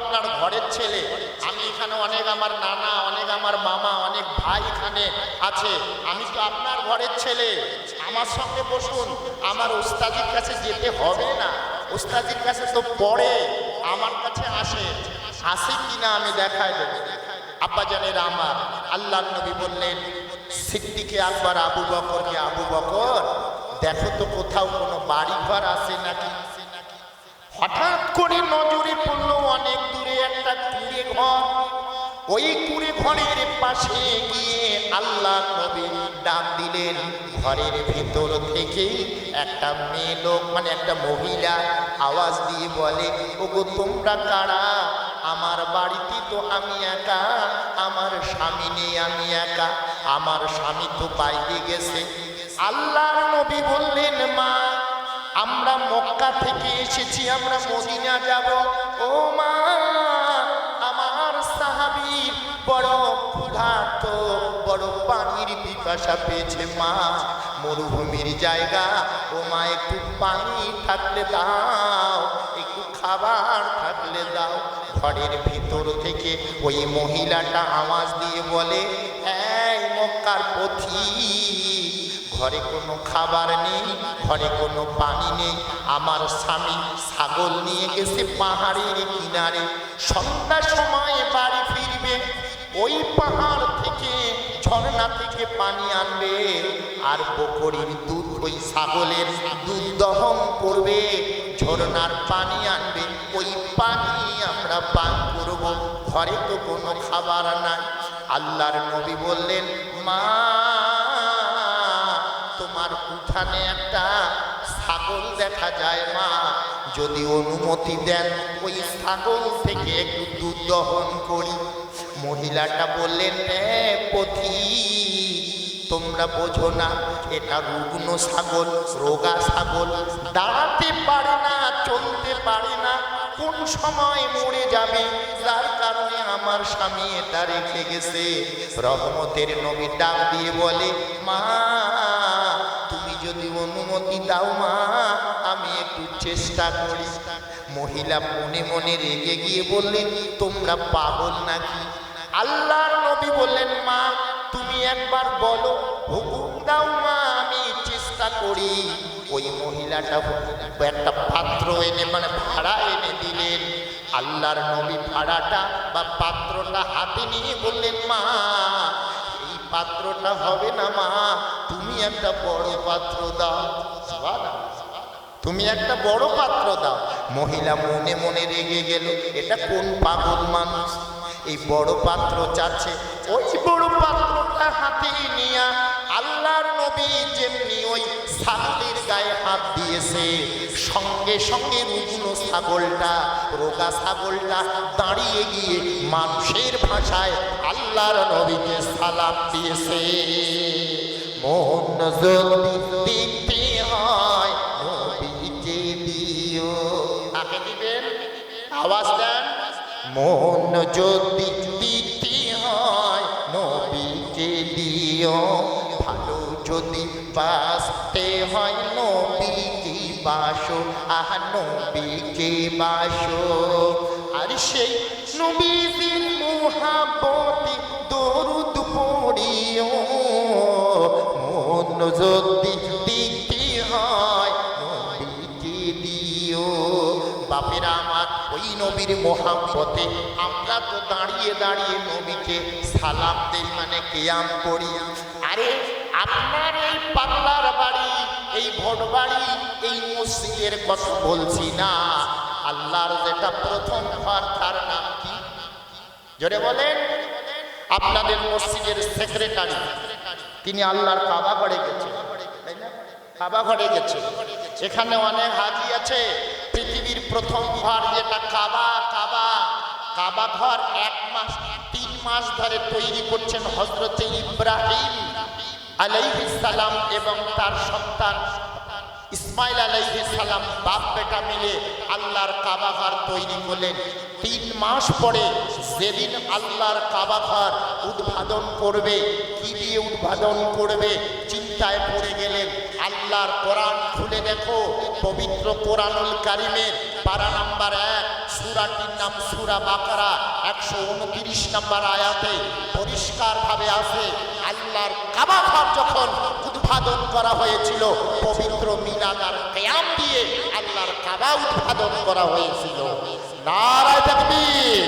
আপনার ঘরের ছেলে, আমি এখানে অনেক আমার নানা, অনেক আমার মামা, অনেক ভাই এখানে আছে। আমি তো আপনার ঘরের ছেলে। আমার সঙ্গে বসুন, আমার ওস্তাদির কাছে যেতে হবে না। ওস্তাদির কাছে তো পড়ে, আমার কাছে আসে। আসে কিনা আমি দেখাই দেবো। আব্বাজানের আমার আল্লাহ নবী বললেন, সিদ্দিকে আকবর, আবু বকরকে আবু বকর? দেখো তো কোথাও কোনো বাড়ি ঘর আছে নাকি? হঠাৎ করে নজরে পড়ল অনেক দূরে একটা কুড়ে ঘর। ওই কুড়ে ঘরের পাশে গিয়ে আল্লাহ নবী ডাক দিলেন, ঘরের ভেতর থেকে একটা মেয়ে লোক মানে একটা মহিলা আওয়াজ দিয়ে বলে, ওগো, তোমরা কারা? আমার বাড়িতে তো আমি একা, আমার স্বামী নেই, আমি একা, আমার স্বামী তো বাইরে গেছে। আল্লাহর নবী বললেন, মা আমরা মক্কা থেকে এসেছি, আমরা মদিনা যাব। ও মা, আমার সাহাবি বড় ক্ষুধার্ত, বড় পানির পিপাসা পেয়েছে মা। মরুভূমির জায়গা। ও মা, একটু পানি থাকলে দাও, একটু খাবার থাকলে দাও। ঘরের ভিতর থেকে ওই মহিলাটা আওয়াজ দিয়ে বলে, এই মক্কার পথি ঘরে কোনো খাবার নেই, ঘরে কোনো পানি নেই। আমার স্বামী ছাগল নিয়ে গেছে পাহাড়ের কিনারে। সন্ধ্যার সময় বাড়ি ফিরবে, ওই পাহাড় থেকে ঝর্ণা থেকে পানি আনবে। আর বকরির দুধ ওই ছাগলের দুধ দহন করবে, ঝর্ণার পানি আনবে। ওই পানি আমরা পান করব, ঘরে তো কোনো খাবার নাই। আল্লাহর নবী বললেন, মা উঠানে একটা ছাগল দেখা যায় মা। যদি অনুমতি দেন ওই ছাগল থেকে একটু দুধ দহন করি। মহিলাটা বললেন "এ, পথি তোমরা বোঝো না এটা রুগ্ন ছাগল রোগা ছাগল। দাঁড়াতে পারে না চলতে পারে না। কোন সময় মরে যাবে? যার কারণে আমার স্বামী এটা রেখে গেছে। রহমতের নবী ডাক দিয়ে বলে মা অনুমতি দাও মা, আমি একটু চেষ্টা করি। মহিলা মনে মনে রেগে গিয়ে বললেন, তোমরা পাগল নাকি? আল্লাহর নবী বললেন, মা, তুমি একবার বলো, হুকুম দাও মা, আমি চেষ্টা করি। ওই মহিলাটা একটা পাত্র এনে মানে ভাড়া এনে দিলেন। আল্লাহর নবী ভাড়াটা বা পাত্রটা হাতে নিয়ে বললেন, মা পাত্রটা হবে না মা? তুমি একটা বড় পাত্র দাও। তুমি একটা বড় পাত্র দাও। মহিলা মনে মনে রেগে গেল, এটা কোন পাগল মানুষ? এই বড় পাত্র চাচ্ছে, ওই বড় পাত্রটা হাতে নিয়ে আল্লাহর নবী যেমনি ওই ছাগলের গায়ে হাত দিয়েছে সঙ্গে সঙ্গে রুগ্ন ছাগলটা, রোগা ছাগলটা দাঁড়িয়ে গিয়ে মানুষের ভাষায় আল্লাহর নবীকে সালাম দিয়েছে। মন যদি দিতে হয় দিও। কাকে দিবেন? আওয়াজ দেন। মন যদি দিতে হয়, নবীকে দিও। ভালো যদি বাসতে হয় নবীকে বাসো, আহ নবীকে বাসো? আর সেই নবীদের মোহাবতে দরুদ পড়িও। মন যদি দিতে হয়, নবীকে দিও। বাপের আমার, ওই নবীর মোহাম্মতে আমরা তো দাঁড়িয়ে দাঁড়িয়ে নবীকে সালাম দেই মানে কেয়াম করি। আরে আপনার এই পাগলার বাড়ি এই ভোট বাড়ি এই মসজিদের কথা বলছি না। আল্লাহর যেটা প্রথম ঘর, তার নাম কি? জোরে বলেন। আপনাদের মসজিদের সেক্রেটারি, তিনি আল্লাহর কাবা ঘরে গেছেন? কাবা ঘরে গেছে এখানে অনেক হাজি আছে। পৃথিবীর প্রথম ঘর যেটা কাবা কাবা। কাবা ঘর এক মাস, তিন মাস ধরে তৈরি করছেন হজরতে ইব্রাহিম। সালাম এবং তার সন্তান ইসমাইল সালাম, বাপ বেটা মিলে আল্লাহর কাবা ঘর তৈরি করলেন। তিন মাস পরে যেদিন আল্লাহর কাবা ঘর উদ্বোধন করবে, কি দিয়ে উদ্বোধন করবে চিন্তায় পড়ে গেলেন। আল্লাহর কোরআন খুলে দেখো, পবিত্র কোরআনুল কারিমের পারা নাম্বার এক, সুরাটির নাম সুরা বাকারা, একশো উনত্রিশ নম্বর আয়াতে পরিষ্কারভাবে আছে আল্লাহর কাবা ঘর যখন উদ্বোধন করা হয়েছিল, পবিত্র মিলাদ আর কেয়াম দিয়ে আল্লাহর কাবা উদ্বোধন করা হয়েছিল। নারায় তাকবীর।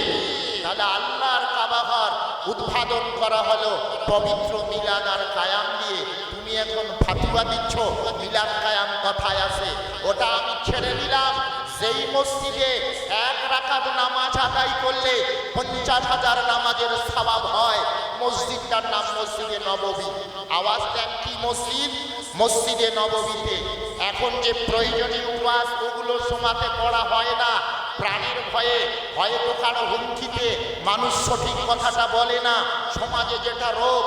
তাহলে আল্লাহর কাবা ঘর উদ্বোধন করা হলো পবিত্র মিলাদ আর কায়াম দিয়ে। তুমি এখন ফাতুয়া দিচ্ছ মিলাদ কায়াম কথায় আছে? ওটা আমি ছেড়ে দিলাম। সেই মসজিদে এক রাকাত নামাজ আদায় করলে পঞ্চাশ হাজার নামাজের স্বভাব হয়। মসজিদটার নাম মসজিদে নববী। আওয়াজ দেন, কি মসজিদ? মসজিদে নববীতে। এখন যে প্রয়োজনীয় উপাস ওগুলো সমাতে পড়া হয় না। প্রাণের ভয়ে, হয়তো কারও হুমকিতে মানুষ সঠিক কথাটা বলে না। সমাজে যেটা রোগ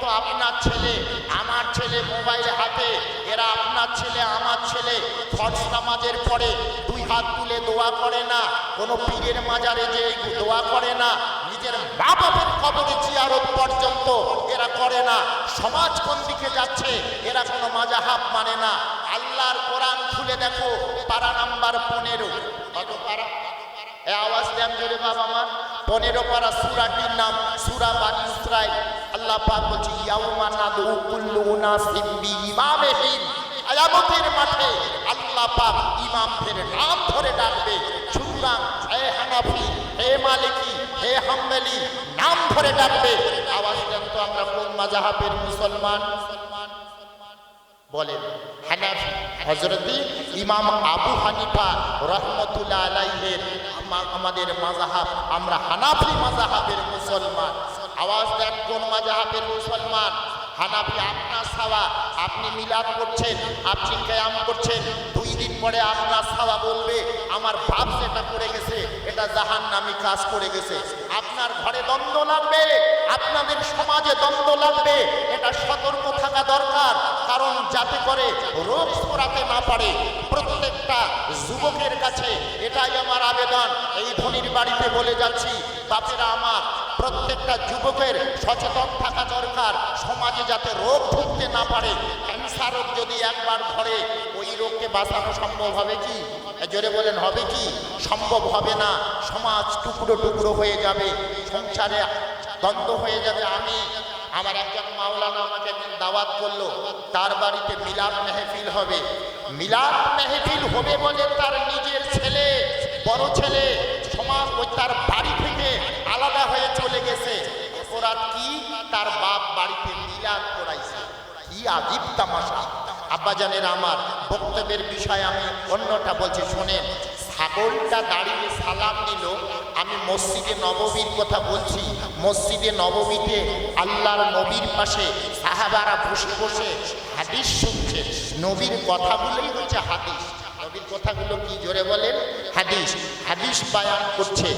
তো আপনার ছেলে, আমার ছেলে মোবাইল হাতে, এরা আপনার ছেলে, আমার ছেলে। ফরজ নামাজের পরে দুই হাত তুলে দোয়া করে না, কোনো পীরের মাজারে যে দোয়া করে না, নিজের মা বাপের কবরে জিয়ারত পর্যন্ত এরা করে না। সমাজ কোন দিকে যাচ্ছে, এরা কোনো মাজাহাব মানে না। আল্লাহর কোরআন খুলে দেখো, পারা নাম্বার পনেরো। কত পারা? এ আওয়াজ দেন জোরে বাবা আমার পনেরো পারা সুরাটির নাম, সুরা বানি ইসরাইল। আল্লাহ পাক বলছে, ইয়াউমা নাদু কুল্লু উনাসিম বিইমামিহিম আয়ামতের মাঠে আল্লাহ পাক ইমামদের নাম ধরে ডাকবে, সুতরাং হে হানাফি, হে মালিকি, হে হাম্মেলি নাম ধরে ডাকবে। আওয়াজ দেন তো আমরা কোন মাজাহাবের মুসলমান? বলেন, হানাফি হজরতি ইমাম আবু হানিফা রহমতুল্লাহ আলাইহের আমাদের মাজাহাব আমরা হানাফি মাজাহাবের মুসলমান। আওয়াজ দেন কোন মাজাহাবের মুসলমান। হানাফি আপনার সাওয়া, আপনি মিলাদ করছেন, আপনি কেয়াম করছেন, দুই দিন পরে আপনার সাওয়া বলবে, আমার বাপ যেটা করে গেছে, এটা জাহান নামি কাজ করে গেছে। আপনার ঘরে দ্বন্দ্ব লাগবে, আপনাদের সমাজে দ্বন্দ্ব লাগবে, এটা সতর্ক থাকা দরকার। কারণ যাতে করে রোগ ছড়াতে না পারে, প্রত্যেকটা যুবকের কাছে এটাই আমার আবেদন। এই ধনির বাড়িতে বলে যাচ্ছি, বাপেরা আমার প্রত্যেকটা যুবকের সচেতন থাকা দরকার। সমাজে যাতে রোগ ঢুকতে না পারে, ক্যান্সার রোগ যদি একবার ধরে, ওই রোগকে বাঁচানো সম্ভব হবে কি? জোরে বলেন, হবে কি? সম্ভব হবে না। সমাজ টুকরো টুকরো হয়ে যাবে, সংসারে দ্বন্দ্ব হয়ে যাবে। আমি, আমার একজন মাওলানা আমাকে একদিন দাওয়াত করল, তার বাড়িতে মিলাদ মেহফিল হবে। মিলাদ মেহফিল হবে বলে তার নিজের ছেলে, বড় ছেলে, সমাজ ওই তার বাড়ি আলাদা হয়ে চলে গেছে। অপরাধ কি? তার বাপ বাড়িতে মিলাদ করাইছে। কি আজীব তামাশা। আব্বাজানের আমার বক্তব্যের বিষয়ে আমি অন্যটা বলছি, শোনেন। ছাগলটা দাঁড়িয়ে সালাম নিল, আমি মসজিদে নববীর কথা বলছি। মসজিদে নববীতে আল্লাহর নবীর পাশে সাহাবারা বসে বসে হাদিস শুনছে। নবীর কথাগুলোই হচ্ছে হাদিস। নবীর কথাগুলো কি জোরে বলেন? হাদিস হাদিস বায়ান করছে।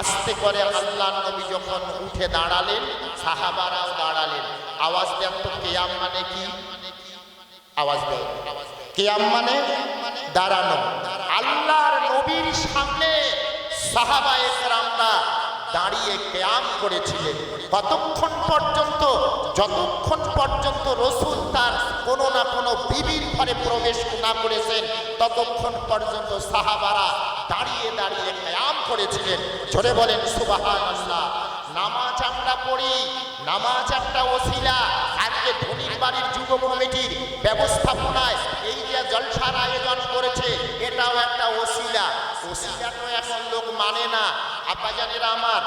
আস্তে করে আল্লাহর নবী যখন উঠে দাঁড়ালেন, সাহাবারাও দাঁড়ালেন। আওয়াজ দেন তো কেয়াম মানে কি? আওয়াজ দেয় কেয়াম মানে দাঁড়ানো। আল্লাহর নবীর সামনে সাহাবা একরামরা দাঁড়িয়ে কেয়াম করেছিলেন। কতক্ষণ পর্যন্ত, যতক্ষণ পর্যন্ত রসুল তার কোনো না কোনো বিবির ঘরে প্রবেশ না করেছেন, ততক্ষণ পর্যন্ত সাহাবারা দাঁড়িয়ে দাঁড়িয়ে কেয়াম করেছিলেন। ঝরে বলেন সুবাহান নামাজ আমরা পড়ি, নামাজ একটা ওসিলা। আজকে ধনির বাড়ির যুব কমিটির ব্যবস্থাপনায় এই যে জলসার আয়োজন করেছে, এটাও একটা ওসিলা। ওসিলা এখন লোক মানে না। আব্বাজানের আমার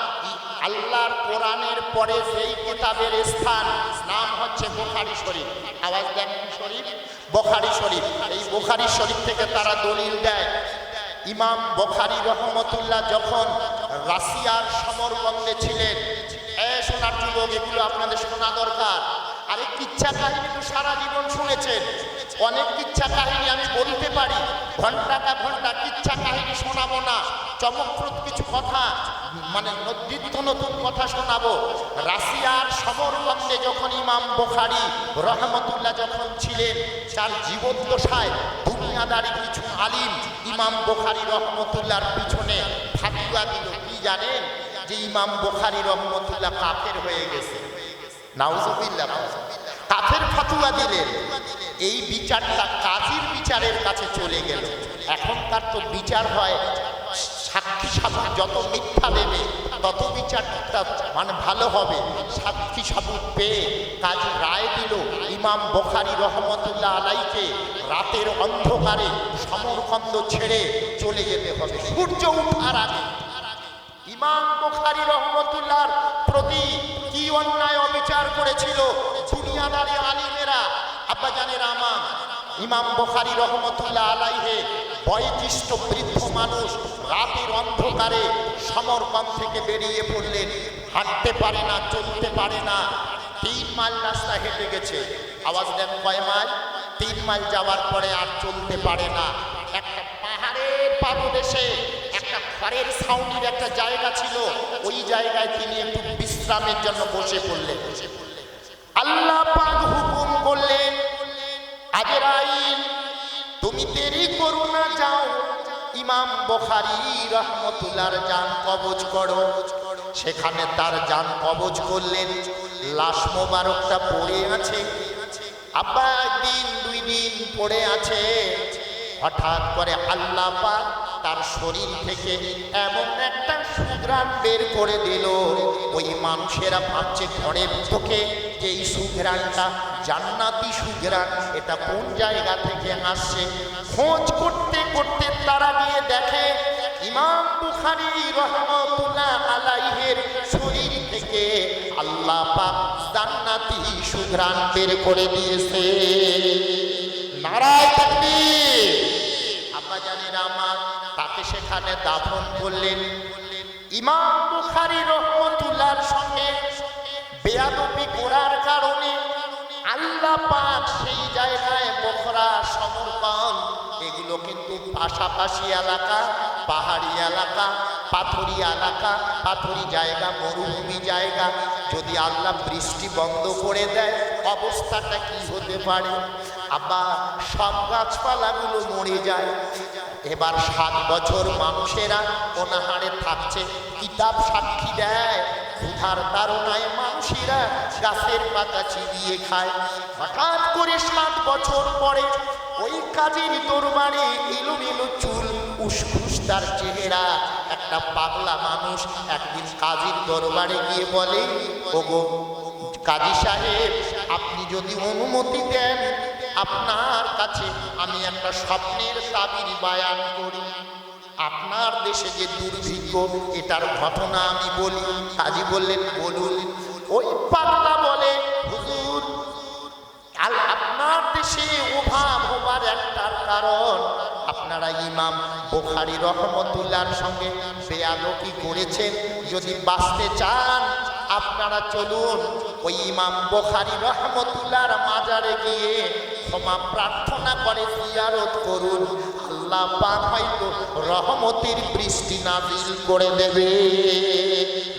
আল্লাহর কোরআনের পরে যেই কিতাবের স্থান, নাম হচ্ছে বোখারি শরীফ। আওয়াজ দেন শরীফ? বোখারি শরীফ। এই বোখারি শরীফ থেকে তারা দলিল দেয়, ইমাম বখারি রহমতুল্লাহ যখন রাশিয়ার সমরবন্দে ছিলেন, এ সোনার যুবক, এগুলো আপনাদের শোনা দরকার। আরে কিচ্ছা কাহিনী তো সারা জীবন শুনেছেন। অনেক কিচ্ছা কাহিনী আমি বলতে পারি। ঘন্টাটা ঘণ্টা কিচ্ছা কাহিনী শোনাবো না। চমকপ্রদ কিছু কথা মানে নিত্য নতুন কথা শোনাবো। রাশিয়ার সমরবন্দে যখন ইমাম বোখারি রহমতুল্লাহ যখন ছিলেন, তার জীবদ্দশায় দুনিয়াদারি কিছু আলিম ইমাম বোখারি রহমতুল্লাহর পিছনে ফাতুয়া দিল। কি জানেন যে ইমাম বোখারি রহমতুল্লাহ কাফের হয়ে গেছে? নাউজুবিল্লাহ। কাফের ফাতুয়া দিলেন এই বিচারটা কাজীর বিচারের কাছে চলে গেল। এখন তার তো বিচার হয়, সাক্ষী সাবুক যত মিথ্যা দেবে, তত বিচারটা মানে ভালো হবে। সাক্ষী সাবুক পেয়ে কাজী রায় দিল ইমাম বখারি রহমতুল্লাহ আলাইকে। রাতের অন্ধকারে সমরকন্দ ছেড়ে চলে যেতে হবে। সূর্য উঠার আগে ইমাম বুখারী রহমতুল্লাহর প্রতি কি অন্যায় অবিচার করেছিল দুনিয়াদারি আলিমেরা? আব্বাজানের আমা, ইমাম বুখারী রহমতুল্লাহ আলাইহে, বয়োজ্যেষ্ঠ বৃদ্ধ মানুষ রাতের অন্ধকারে সমরকন থেকে বেরিয়ে পড়লেন। হাঁটতে পারে না, চলতে পারে না। তিন মাইল রাস্তা হেঁটে গেছে। আওয়াজ দেন কয় মাইল? তিন মাইল যাওয়ার পরে আর চলতে পারে না। একটা পাহাড়ের পাদদেশে ঘরের ছাউনির একটা জায়গা ছিল, ওই জায়গায় তিনি একটু বিশ্রামের জন্য বসে পড়লেন। আল্লাহ পাক হুকুম করলেন, আজরাইল, তুমি দেরি করো না, যাও। ইমাম বখারি রহমতুল্লাহর যান কবজ করো। সেখানে তার যান কবজ করলেন। লাশ মোবারকটা পড়ে আছে। আব্বা একদিন, দুই দিন পড়ে আছে। হঠাৎ করে আল্লাহ পাক তার শরীর থেকে এমন একটা সুগ্রাণ বের করে দিল। ওই মানুষেরা ভাবছে ঘরের চোখে যে এই সুগ্রাণটা জান্নাতি সুগ্রাণ এটা কোন জায়গা থেকে আসছে? খোঁজ করতে করতে তারা গিয়ে দেখে, ইমাম বুখারি রহমতুল্লাহ আলাইহের শরীর থেকে আল্লাহ পাক জান্নাতি সুঘ্রাণ বের করে দিয়েছে। নারায় আব্বা জানেন আমার সেখানে দাফন করলেন। ইমাম বুখারি রহমতুল্লাহর সঙ্গে বেয়াদবি করার কারণে আল্লাহ পাক সেই জায়গায় বখরা সমর্পণ এগুলো কিন্তু পাশাপাশি এলাকা, পাহাড়ি এলাকা, পাথরি এলাকা, পাথরি জায়গা, মরুভূমি জায়গা। যদি আল্লাহ বৃষ্টি বন্ধ করে দেয়, অবস্থাটা কি হতে পারে? আবার সব গাছপালাগুলো মরে যায়। এবার সাত বছর মানুষেরা অনাহারে থাকছে। কিতাব সাক্ষী দেয়, ক্ষুধার তারণায় মানুষেরা গাছের পাতা চিবিয়ে খায়। হঠাৎ করে সাত বছর পরে ওই কাজের দরবারে এলো এলো চুল, উসখুস তার চেহারা। একটা পাগলা মানুষ একদিন কাজীর দরবারে গিয়ে বলে, ওগো কাজী সাহেব, আপনি যদি অনুমতি দেন আপনার কাছে আমি একটা স্বপ্নের তাবির বায়ান করি। আপনার দেশে যে দুর্ভিক্ষ, এটার ঘটনা আমি বলি। কাজী বললেন, বলুন, ওই পাগলা বলে, হুজুর আর আপনার দেশে অভাব হবার একটার কারণ। আপনারা ইমাম বোখারি রহমতুল্লাহর সঙ্গে বেয়াদকি করেছেন। যদি বাঁচতে চান, আপনারা চলুন। ওই ইমাম বোখারি রহমতুল্লাহর মাজারে গিয়ে ক্ষমা প্রার্থনা করে, জিয়ারত করুন। আল্লাহ পাক হয়তো রহমতের বৃষ্টি নাজিল করে দেবে।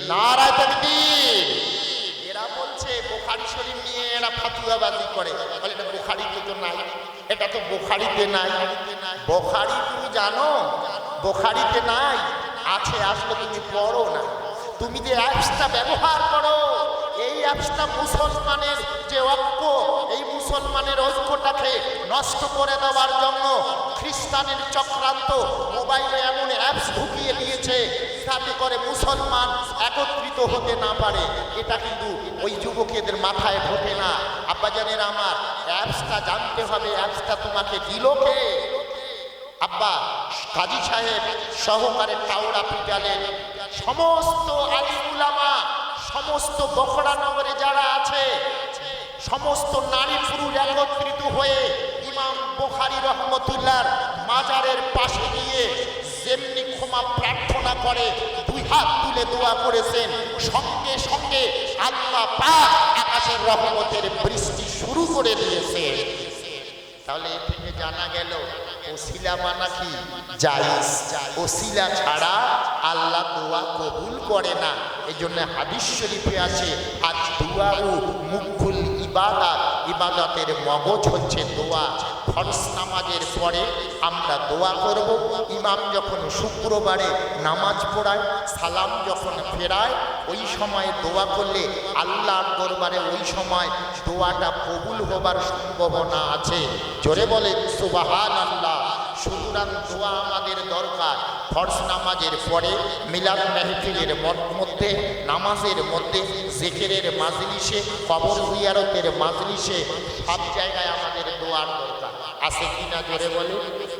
নারায় তাকবীর। এরা বলছে, বোখারি শরীফ নিয়ে এরা ফাতুয়াবাজি করে। বলে, এটা বোখারিতে তো নাই। এটা তো বোখারিতে নাই। বোখারি তুমি জানো, বোখারিতে নাই। আছে, আসলে তুমি পড়ো না। তুমি যে অ্যাপসটা ব্যবহার করো অ্যাপসটা মুসলমানের যে ঐক্য, এই মুসলমানের ঐক্যটাকে নষ্ট করে দেওয়ার জন্য খ্রিস্টানের চক্রান্ত মোবাইলে এমন অ্যাপস ঢুকিয়ে দিয়েছে, যাতে করে মুসলমান একত্রিত হতে না পারে। এটা কিন্তু ওই যুবকেদের মাথায় ঢোকে না। আব্বাজানের আমার, অ্যাপসটা জানতে হবে, অ্যাপসটা তোমাকে দিল কে? আব্বা, কাজী সাহেব, সহকারে টাওরা পিটালেন। সমস্ত আলিমুলামা সমস্ত বখরানগরে যারা আছে, সমস্ত নারী পুরুষ একত্রিত হয়ে ইমাম বোখারি রহমতুল্লাহর মাজারের পাশে গিয়ে যেমনি ক্ষমা প্রার্থনা করে, দুই হাত তুলে দোয়া করেছেন, সঙ্গে সঙ্গে আল্লাহ পাক আকাশের রহমতের বৃষ্টি শুরু করে দিয়েছে তাহলে এ থেকে জানা গেল, ওসিলা মানা কি? জাইজ ওসিলা ছাড়া আল্লাহ দোয়া কবুল করে না। এই জন্য হাদিস শরীফে আছে আজ দোয়া ও মুখুল ইবাদত, ইবাদতের মগজ হচ্ছে দোয়া। ফরস নামাজের পরে আমরা দোয়া করব। ইমাম যখন শুক্রবারে নামাজ পড়ায়, সালাম যখন ফেরায়, ওই সময় দোয়া করলে আল্লাহর দরবারে ওই সময় দোয়াটা কবুল হবার সম্ভাবনা আছে। জোরে বলে সুবাহান আল্লাহ সুতরাং দোয়া আমাদের দরকার। ফর্স নামাজের পরে মিলাদ মেহফিলের মধ্যে, নামাজের মধ্যে, জেকেরের মাজলিসে, কবর জিয়ারতের মাজলিসে সব জায়গায় আমাদের দোয়ার দরকার। আছে কিনা জোরে বলে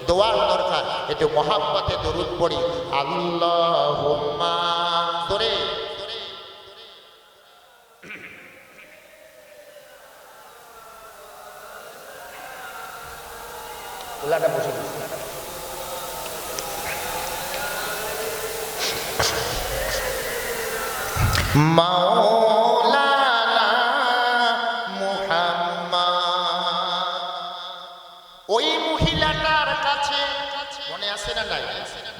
দোয়ার দরকার। একটু মহাব্বতে দরুদ পড়ি। আল্লাহ ধরে ওলাটা বসে মাওলানা মুহাম্মদ। ওই মহিলাটার কাছে মনে আছে না নাই?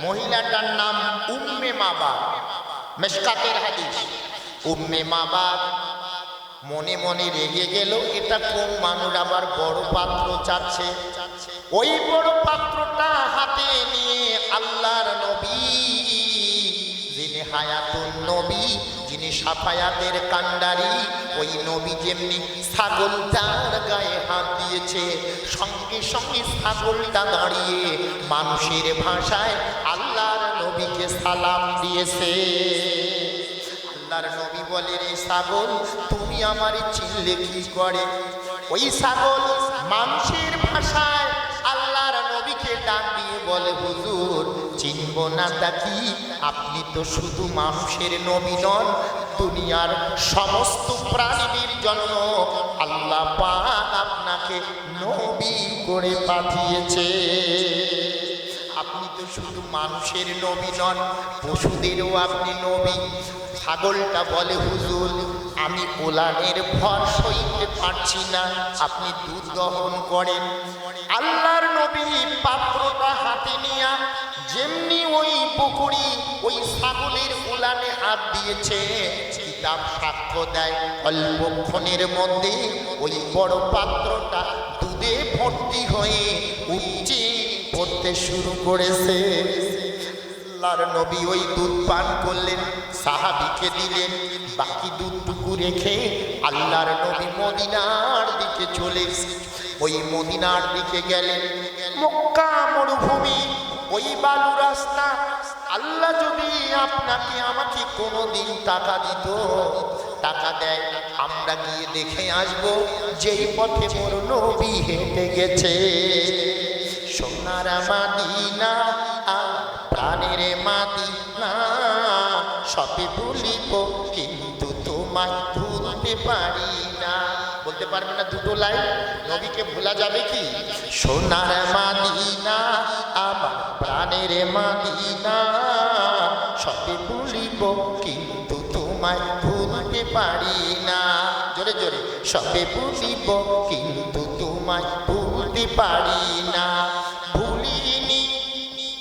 মহিলাটার নাম উম্মে মাবা মেশকাতের হাদিস। উম্মে মাবা মনে মনে রেগে গেল, এটা কোন মানুষ আবার বড় পাত্র চাচ্ছে? ওই বড় পাত্রটা হাতে নিয়ে আল্লাহর নবী, যিনি হায়াতুন নবী যিনি সাফায়াতের কান্ডারি ওই নবী যেমনি ছাগলটার গায়ে হাত দিয়েছে, সঙ্গে সঙ্গে ছাগলটা দাঁড়িয়ে মানুষের ভাষায় আল্লাহর নবীকে সালাম দিয়েছে। আল্লাহর নবী বলে, রে ছাগল, তুমি আমার চিনলে কি করে? ওই ছাগল মানুষের ভাষায় আল্লাহর নবীকে ডাক দিয়ে বলে, হুজুর চিনব না তা কি? আপনি তো শুধু মানুষের নবী নন, দুনিয়ার সমস্ত প্রাণীদের জন্য আল্লাহ পাক আপনাকে নবী করে পাঠিয়েছে। আপনি তো শুধু মানুষের নবী নন, পশুদেরও আপনি নবী। ছাগলটা বলে, হুজুর, আমি পোলানের ভর সইতে পারছি না। আপনি দুধ দহন করেন। আল্লাহর নবী পাত্রটা হাতে নিয়া যেমনি ওই পুকুরি, ওই ছাগলের উলানে হাত দিয়েছে, কিতাব সাক্ষ্য দেয়। অল্পক্ষণের মধ্যে ওই বড় পাত্রটা দুধে ভর্তি হয়ে উঠছে পড়তে শুরু করেছে। আল্লাহর নবী ওই দুধ পান করলেন, সাহাবিকে দিলেন, বাকি দুধটুকু রেখে আল্লাহর নবী মদিনার দিকে চলে ওই মদিনার দিকে গেলেন। মক্কা মরুভূমি, ওই বালু রাস্তা। আল্লাহ যদি আপনাকে, আমাকে কোনো দিন টাকা দিত, টাকা দেয়, আমরা গিয়ে দেখে আসব যেই পথে মোর নবী হেঁটে গেছে। সোনার মাদিনা, আর প্রাণের মাদিনা, সবে ভুলিব কিন্তু তোমায় ভুলতে পারি বলতে পারবে না দুটো লাইন? নবীকে ভোলা যাবে কি? সোনার মাদিনা, আমার প্রাণের মাদিনা। সবে ভুলিব কিন্তু তোমায় ভুলতে পারি না। জোরে জোরে। সবে ভুলিব কিন্তু তোমায় ভুলতে পারি না। ভুলিনি।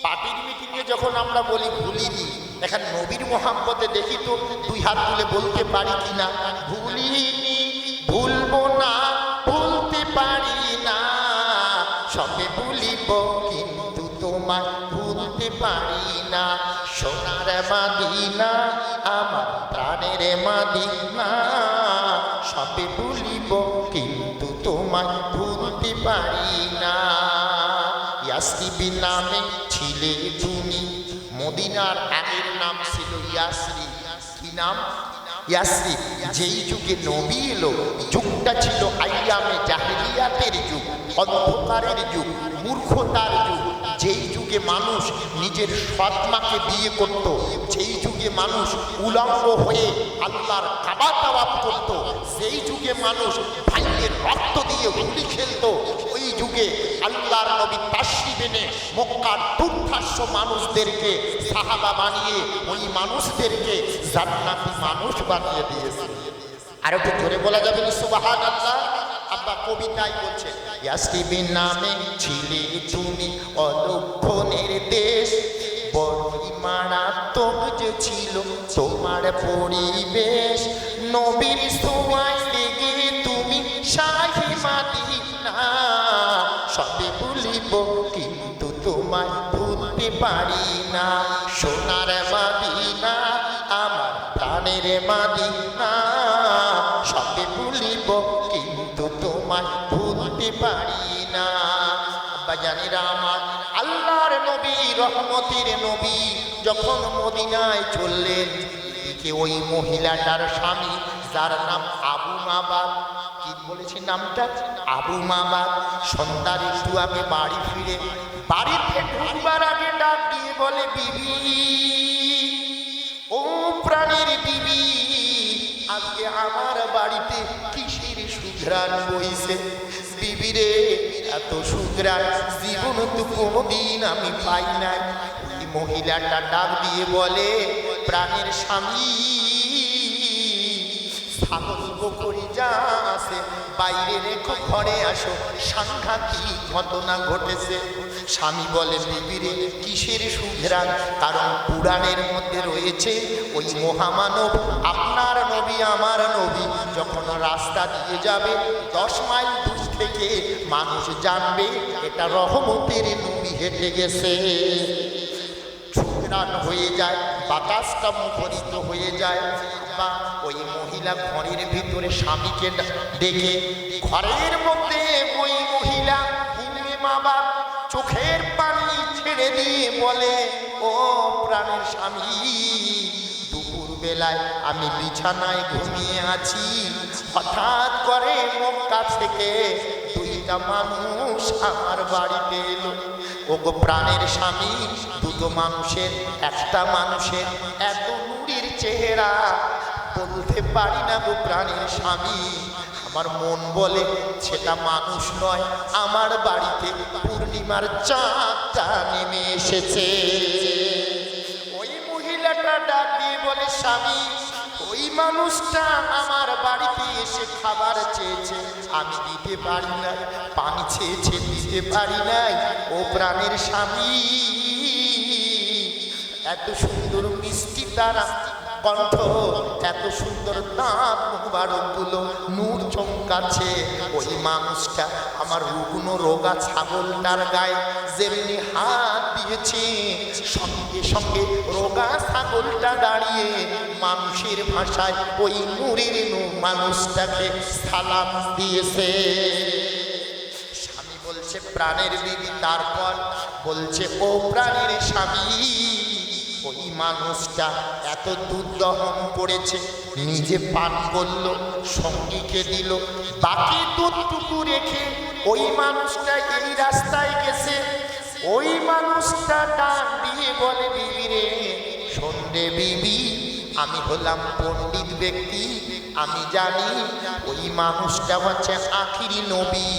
পার্টির মিটিংয়ে যখন আমরা বলি ভুলিনি এখানে নবীর মোহাম্মতে দেখি তো দুই হাত তুলে বলতে পারি কিনা? ভুলিনি। ভুলিব কিন্তু তোমায় ভুলতে পারি না। সোনার মাদিনা, আমার প্রাণের মাদিনা। সবে ভুলিব, কিন্তু তোমায় ভুলতে পারি না। ইয়াসরিবি নামে ছিলে তুমি, মদিনার আগের নাম ছিল ইয়াসরি কি নাম? ইয়াসরি যেই যুগে নবী এলো যুগটা ছিল আইয়ামে জাহিলিয়াতের যুগ অন্ধকারের যুগ মূর্খতার যুগ। যেই যুগে মানুষ নিজের সৎমাকে বিয়ে করত, যেই যুগে মানুষ উলঙ্গ হয়ে আল্লাহর কাবা তাওয়াপ করত, সেই যুগে মানুষ ভাইয়ের রক্ত দিয়ে হুলি খেলতো, ওই যুগে আল্লাহর নবী তাসরি বেনে মক্কার দুর্ধাস্য মানুষদেরকে সাহাবা বানিয়ে ওই মানুষদেরকে জান্নাতি মানুষ বানিয়ে দিয়েছে। আর একটু জোরে বলা যাবে না? সুবাহান আল্লাহ আব্বা কবিতায় বলছে ইয়াসরিবি নামে ছিলে তুমি অলক্ষণের দেশ। বড়ই মারাত্মক যে ছিল তোমার পরিবেশ। নবীর সময় লেগে তুমি শাহি মাদিনা। সবে বলিব, কিন্তু তোমায় ভুলতে পারি না। সোনার মাদিনা, আমার প্রাণের মাদিনা। রহমতের নবী যখন মদিনায় চললেন এদিকে ওই মহিলাটার স্বামী, যার নাম আবু মাবাদ, কি বলেছি নামটা? আবু মাবাদ সন্তান একটু আগে বাড়ি ফিরে, বাড়িতে ঢুকবার আগে ডাক দিয়ে বলে, বিবি, ও প্রাণের বিবি, আজকে আমার বাড়িতে কিসের সুঘ্রাণ বইছে? বিবিরে এত সুঘ্রাণ জীবন তো কোনোদিন আমি পাই নাই। ওই মহিলাটা ডাক দিয়ে বলে, প্রাণের স্বামী ছাগল বকরি যা আছে, বাইরে ঘরে আসো। ঘটনা ঘটেছে। স্বামী কিসের কারণ পুরাণের মধ্যে রয়েছে, ওই মহামানব আপনার নবী, আমার নবী। যখন রাস্তা দিয়ে যাবে, দশ মাইল থেকে মানুষ জানবে, এটা রহমতের নবী হেঁটে গেছে। সুঘ্রাণ হয়ে যায়, বাতাসটা মুখরিত হয়ে যায়। বা ওই মহিলা ঘরের ভিতরে স্বামীকে ডেকে, ঘরের মধ্যে ওই মহিলা বাপ চোখের পানি ছেড়ে দিয়ে বলে, ও প্রাণের স্বামী দুপুর বেলায় আমি বিছানায় ঘুমিয়ে আছি। হঠাৎ করে মক্কা থেকে দুইটা মানুষ আমার বাড়িতে এলো ওগো প্রাণের স্বামী, দুটো মানুষের, একটা মানুষের, এত নুড়ির চেহারা। বলতে পারি না গো প্রাণের স্বামী। আমার মন বলে, সেটা মানুষ নয়, আমার বাড়িতে পূর্ণিমার চাঁদটা নেমে এসেছে। ওই মহিলাটা ডাক দিয়ে বলে, স্বামী ওই মানুষটা আমার বাড়িতে এসে খাবার চেয়েছে। আমি দিতে পারি না, পানি চেয়েছে, দিতে পারি নাই। ও প্রাণের স্বামী। এত সুন্দর মিষ্টি তারা কণ্ঠ, এত সুন্দর দাঁত মুবারকগুলো, নূর চমকাচ্ছে। ওই মানুষটা আমার রুগ্ন রোগা ছাগলটার গায়ে যেমনি হাত দিয়েছে, সঙ্গে সঙ্গে রোগা ছাগলটা দাঁড়িয়ে মানুষের ভাষায় ওই নূরের নূ মানুষটাকে সালাম দিয়েছে। স্বামী বলছে, প্রাণের বিবি, তারপর? বলছে, ও প্রাণের স্বামী। ওই মানুষটা এত দুধ দহন করেছে, নিজে পান করল, সঙ্গীকে দিল। বাকি দুধটুকু রেখে ওই মানুষটা এই রাস্তায় গেছে। ওই মানুষটা ডাক দিয়ে বলে, বিবি রে সন্ধে বিবি, আমি হলাম পণ্ডিত ব্যক্তি। আমি জানি ওই মানুষটা হচ্ছে আখিরি নবী।